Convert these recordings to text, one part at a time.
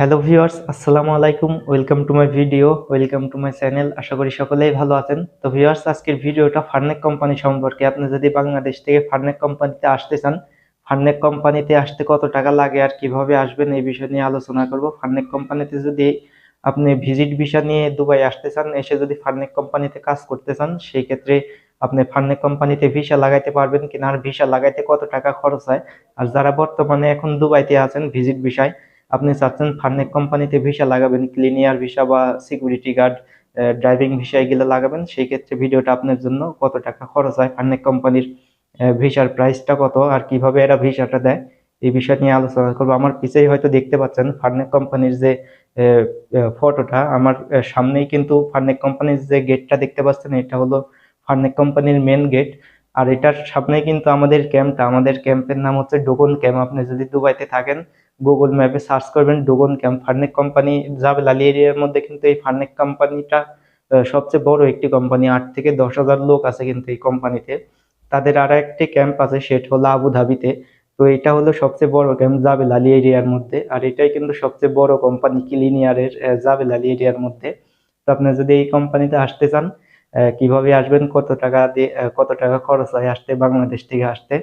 Hello viewers, আসসালামু আলাইকুম, welcome to my video, welcome to my channel, আশা করি সকলেই ভালো আছেন। তো ভিউয়ার্স, আজকের ভিডিওটা ফার্নেক কোম্পানি সম্পর্কে আপনি যদি বাংলাদেশ থেকে ফার্নেক কোম্পানিতে আসতে চান ফার্নেক কোম্পানিতে আসতে কত টাকা লাগে আর কীভাবে আসবেন এই বিষয় নিয়ে আলোচনা করব। ফার্নেক কোম্পানিতে যদি আপনি ভিজিট ভিসা নিয়ে দুবাই আসতে চান, এসে যদি ফার্নেক কোম্পানিতে কাজ করতে চান, সেই ক্ষেত্রে আপনি ফার্নেক কোম্পানিতে ভিসা লাগাইতে পারবেন কিনা, আর ভিসা লাগাইতে কত টাকা খরচ হয়, আর যারা বর্তমানে এখন দুবাইতে আছেন ভিজিট ভিসায় আপনি চাচ্ছেন ফার্নেক কোম্পানিতে ভিসা লাগাবেন, ক্লিনিয়ার ভিসা বা সিকিউরিটি গার্ড ড্রাইভিং ভিসা এগুলো লাগাবেন। সেই ক্ষেত্রে ভিডিওটা আপনার জন্য কত টাকা খরচ হয়, ফার্নেক কোম্পানির ভিসার প্রাইসটা কত আর কীভাবে এরা ভিসাটা দেয়, এই বিষয় নিয়ে আলোচনা করব। আমার পিছেই হয়তো দেখতে পাচ্ছেন ফার্নেক কোম্পানির যে ফটোটা, আমার সামনেই কিন্তু ফার্নেক কোম্পানির যে গেটটা দেখতে পাচ্ছেন, এটা হলো ফার্নেক কোম্পানির মেন গেট আর এটার সামনেই কিন্তু আমাদের ক্যাম্পটা আমাদের ক্যাম্পের নাম হচ্ছে ডোকন ক্যাম্প। আপনি যদি দুবাইতে থাকেন গুগল ম্যাপে সার্চ করবেন ডুগন ক্যাম্প ফার্নেক কোম্পানি যাবে লালি এরিয়ার মধ্যে কিন্তু এই ফার্নেক কোম্পানিটা সবচেয়ে বড় একটি কোম্পানি আট থেকে দশ হাজার লোক আছে কিন্তু এই কোম্পানিতে তাদের আর একটি ক্যাম্প আছে, সেটা হলো আবু ধাবিতে তো এটা হলো সবচেয়ে বড় ক্যাম্প জাবেল আলী এরিয়ার মধ্যে, আর এটাই কিন্তু সবচেয়ে বড় কোম্পানি ক্লিনিয়ারের জাবেল আলী এরিয়ার মধ্যে। তো আপনি যদি এই কোম্পানিতে আসতে চান কীভাবে আসবেন, কত টাকা দিয়ে কত টাকা খরচ হয় আসতে, বাংলাদেশ থেকে আসতে?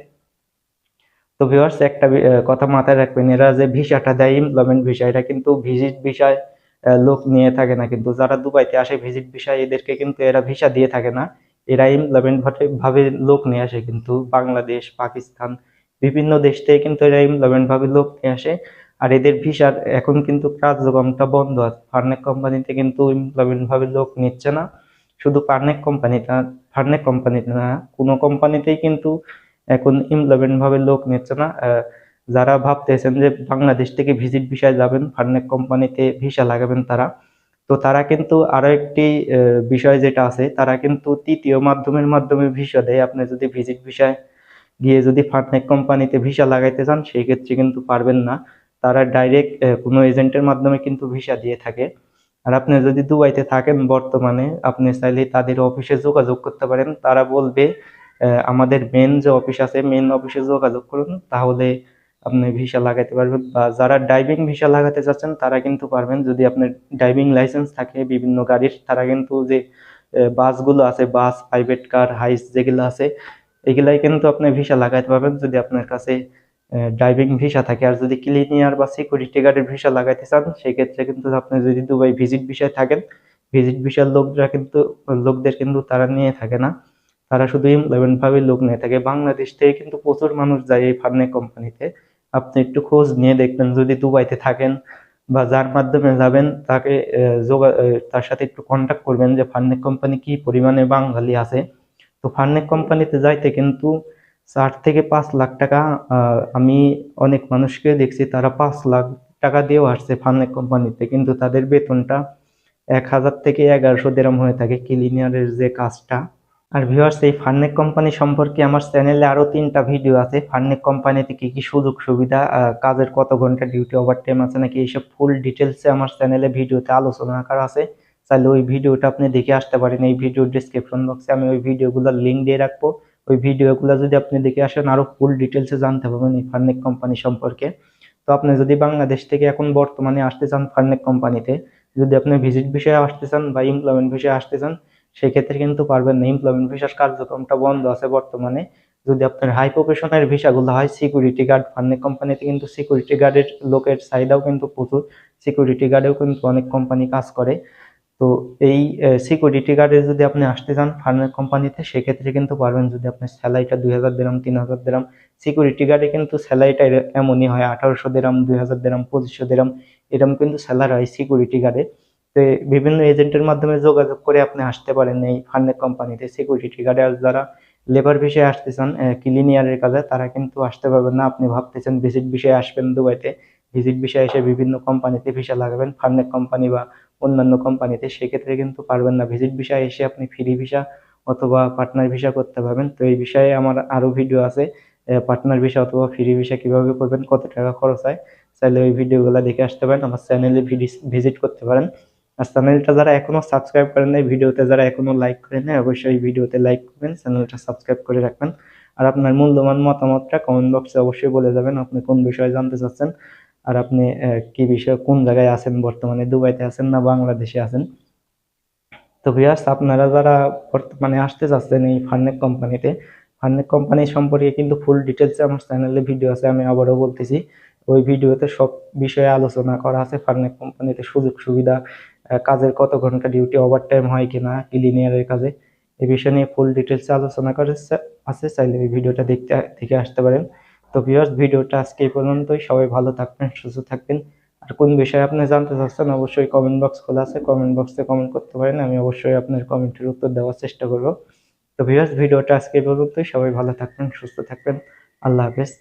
তো ভিউয়ার্স একটা কথা মাথায় রাখবেন, এরা যে ভিসাটা দেয় এমপ্লয়মেন্ট ভিসা এটা কিন্তু ভিজিট ভিসায় লোক নিয়ে থাকে না। কিন্তু যারা দুবাইতে আসে ভিজিট ভিসায় এদেরকে কিন্তু এরা ভিসা দিয়ে থাকে না। এরা এমপ্লয়মেন্ট ভাবে লোক নিয়ে আসে। কিন্তু বাংলাদেশ, পাকিস্তান, বিভিন্ন দেশ থেকে কিন্তু এরা এমপ্লয়মেন্ট ভাবে লোক নিয়ে আসে। আর এদের ভিসার এখন কিন্তু কার্যক্রমটা বন্ধ আছে। ফার্নেক কোম্পানিতে কিন্তু এমপ্লয়মেন্ট ভাবে লোক নিচ্ছে না। শুধু ফার্নেক কোম্পানিটা ফার্নেক কোম্পানিতে না, কোনো কোম্পানিতেই কিন্তু এখন এমপ্লয়মেন্ট ভাবে লোক নিচ্ছে না। যারা ভাবতেছেন যে বাংলাদেশ থেকে ভিজিট ভিসায় যাবেন ফার্নেক কোম্পানিতে ভিসা লাগাবেন তারা, তো তারা কিন্তু আরও একটি বিষয় যেটা আছে, তারা কিন্তু তৃতীয় মাধ্যমের মাধ্যমে ভিসা দেয়। আপনি যদি ভিজিট ভিসায় গিয়ে যদি ফার্নেক কোম্পানিতে ভিসা লাগাইতে চান, সেই ক্ষেত্রে কিন্তু পারবেন না। তারা ডাইরেক্ট কোনো এজেন্টের মাধ্যমে কিন্তু ভিসা দিয়ে থাকে। আর আপনি যদি দুবাইতে থাকেন বর্তমানে, আপনি চাইলে তাদের অফিসে যোগাযোগ করতে পারেন। তারা বলবে আমাদের মেন যে অফিস আছে মেন অফিসে যোগাযোগ করুন, তাহলে আপনি ভিসা লাগাতে পারবেন। বা যারা ড্রাইভিং ভিসা লাগাতে চাচ্ছেন, তারা কিন্তু পারবেন। যদি আপনার ড্রাইভিং লাইসেন্স থাকে, বিভিন্ন গাড়ির, তারা কিন্তু যে বাসগুলো আছে, বাস প্রাইভেট কার হাইস যেগুলো আছে, এগুলাই কিন্তু আপনি ভিসা লাগাতে পারবেন। যদি আপনার কাছে ড্রাইভিং ভিসা থাকে, আর যদি ক্লিনিয়ার বা সিকিউরিটি গার্ডের ভিসা লাগাইতে চান, সেক্ষেত্রে কিন্তু আপনি যদি দুবাই ভিজিট ভিসায় থাকেন ভিজিট ভিসার লোকরা কিন্তু, লোকদের কিন্তু তারা নিয়ে থাকে না। তারা শুধু ইলেভেন ভাবে লোক নিয়ে থাকে। বাংলাদেশ থেকে কিন্তু প্রচুর মানুষ যায় এই ফার্নে কোম্পানিতে। আপনি একটু খোঁজ নিয়ে দেখবেন, যদি দুবাইতে থাকেন বা যার মাধ্যমে যাবেন, তাকে তার সাথে একটু কন্ট্যাক্ট করবেন যে ফার্নেক কোম্পানি কি পরিমাণে বাঙালি আছে। তো ফার্নেক কোম্পানিতে যাইতে কিন্তু চার থেকে পাঁচ লাখ টাকা আমি অনেক মানুষকে দেখছি তারা পাঁচ লাখ টাকা দিয়েও আসছে ফার্নেক কোম্পানিতে। কিন্তু তাদের বেতনটা এক হাজার থেকে এগারোশো দেরম হয়ে থাকে ক্লিনিয়ারের যে কাজটা। আর ভিউয়ার্স এই ফার্নেক কোম্পানি সম্পর্কে আমার চ্যানেলে আরও তিনটা ভিডিও আছে। ফার্নেক কোম্পানিতে কি কি সুযোগ, সুবিধা কাজের কত ঘণ্টা ডিউটি ওভার টাইম আছে নাকি এইসব ফুল ডিটেলসে আমার চ্যানেলে ভিডিওতে আলোচনা করা আছে। তাহলে ওই ভিডিওটা আপনি দেখে আসতে পারেন। এই ভিডিও ডিসক্রিপশন বক্সে আমি ওই ভিডিওগুলোর লিঙ্ক দিয়ে রাখব। ওই ভিডিওগুলো যদি আপনি দেখে আসেন, আরও ফুল ডিটেলসে জানতে পারবেন এই ফার্নেক কোম্পানি সম্পর্কে। তো আপনি যদি বাংলাদেশ থেকে এখন বর্তমানে আসতে চান ফার্নেক কোম্পানিতে যদি আপনি ভিজিট বিষয়ে আসতে চান বা এমপ্লয়মেন্ট বিষয়ে আসতে চান সেক্ষেত্রে কিন্তু পারবেন না এমপ্লয়মেন্ট ভিসার কার্যক্রমটা বন্ধ আছে বর্তমানে। যদি আপনার হাই প্রফেশনের ভিসাগুলো হয় সিকিউরিটি গার্ড ফার্নেক কোম্পানিতে কিন্তু সিকিউরিটি গার্ডের লোকের চাহিদাও কিন্তু প্রচুর। সিকিউরিটি গার্ডেও কিন্তু অনেক কোম্পানি কাজ করে। তো এই সিকিউরিটি গার্ডে যদি আপনি আসতে চান ফার্মের কোম্পানিতে সেক্ষেত্রে কিন্তু পারবেন যদি আপনার স্যালারিটা দুই হাজার দেরাম তিন হাজার দেরাম সিকিউরিটি গার্ডে কিন্তু স্যালারিটা এমনই হয়, আঠারোশো দেরাম দুই হাজার দেরাম পঁচিশশো দেরাম এরকম কিন্তু স্যালারি হয় সিকিউরিটি গার্ডে এই বিভিন্ন এজেন্টের মাধ্যমে যোগাযোগ করে আপনি আসতে পারেন এই ফার্নেক কোম্পানিতে। সিকিউরিটি গার্ডে যারা লেবার বিষয়ে আসতে চান ক্লিনিয়ারের কাজে, তারা কিন্তু আসতে পারবেন না। আপনি ভাবতেছেন ভিজিট বিষয়ে আসবেন দুবাইতে। ভিজিট বিষয়ে এসে বিভিন্ন কোম্পানিতে ভিসা লাগাবেন ফার্নেক কোম্পানি বা অন্যান্য কোম্পানিতে, সেক্ষেত্রে কিন্তু পারবেন না। ভিজিট ভিসা এসে আপনি ফ্রি ভিসা অথবা পার্টনার ভিসা করতে পারবেন। তো এই বিষয়ে আমার আরও ভিডিও আছে। পার্টনার ভিসা অথবা ফ্রি ভিসা কীভাবে করবেন, কত টাকা খরচ হয়, চাইলে ওই ভিডিওগুলো দেখে আসতে পারেন। আমার চ্যানেলে ভিজিট করতে পারেন। আর চ্যানেলটা যারা এখনও সাবস্ক্রাইব করেন নাই, ভিডিওতে যারা এখনও লাইক করেন নাই, অবশ্যই ভিডিওতে লাইক করবেন, চ্যানেলটা সাবস্ক্রাইব করে রাখবেন। আর আপনার মূল্যবান মতামতটা কমেন্ট বক্সে অবশ্যই বলে যাবেন আপনি কোন বিষয়ে জানতে চাচ্ছেন আর আপনি কি বিষয়ে কোন জায়গায় আছেন, বর্তমানে দুবাইতে আছেন না বাংলাদেশে আছেন। তো ভিউয়ার্স আপনারা যারা বর্তমানে আসতে চাচ্ছেন এই ফার্নেক কোম্পানিতে ফার্নেক কোম্পানি সম্পর্কে কিন্তু ফুল ডিটেলসে আমার চ্যানেলে ভিডিও আছে, আমি আবারও বলতেছি। ওই ভিডিওতে সব বিষয়ে আলোচনা করা আছে ফার্নেক কোম্পানিতে সুযোগ সুবিধা কাজের কত ঘণ্টা ডিউটি ওভার টাইম হয় কিনা ক্লিনিয়ারের কাজে, এই বিষয় নিয়ে ফুল ডিটেলসে আলোচনা করে আছে, চাইলে এই ভিডিওটা দেখতে, দেখে আসতে পারেন। তো ভিউয়ার্স ভিডিওটা আজকে এই পর্যন্তই। সবাই ভালো থাকবেন, সুস্থ থাকবেন। আর কোন বিষয়ে আপনি জানতে চাচ্ছেন, অবশ্যই কমেন্ট বক্স খোলা আছে। কমেন্ট বক্সে কমেন্ট করতে পারেন, আমি অবশ্যই আপনার কমেন্টের উত্তর দেওয়ার চেষ্টা করব। তো ভিউয়ার্স ভিডিওটা আজকে এই পর্যন্তই। সবাই ভালো থাকবেন, সুস্থ থাকবেন। আল্লাহ হাফেজ।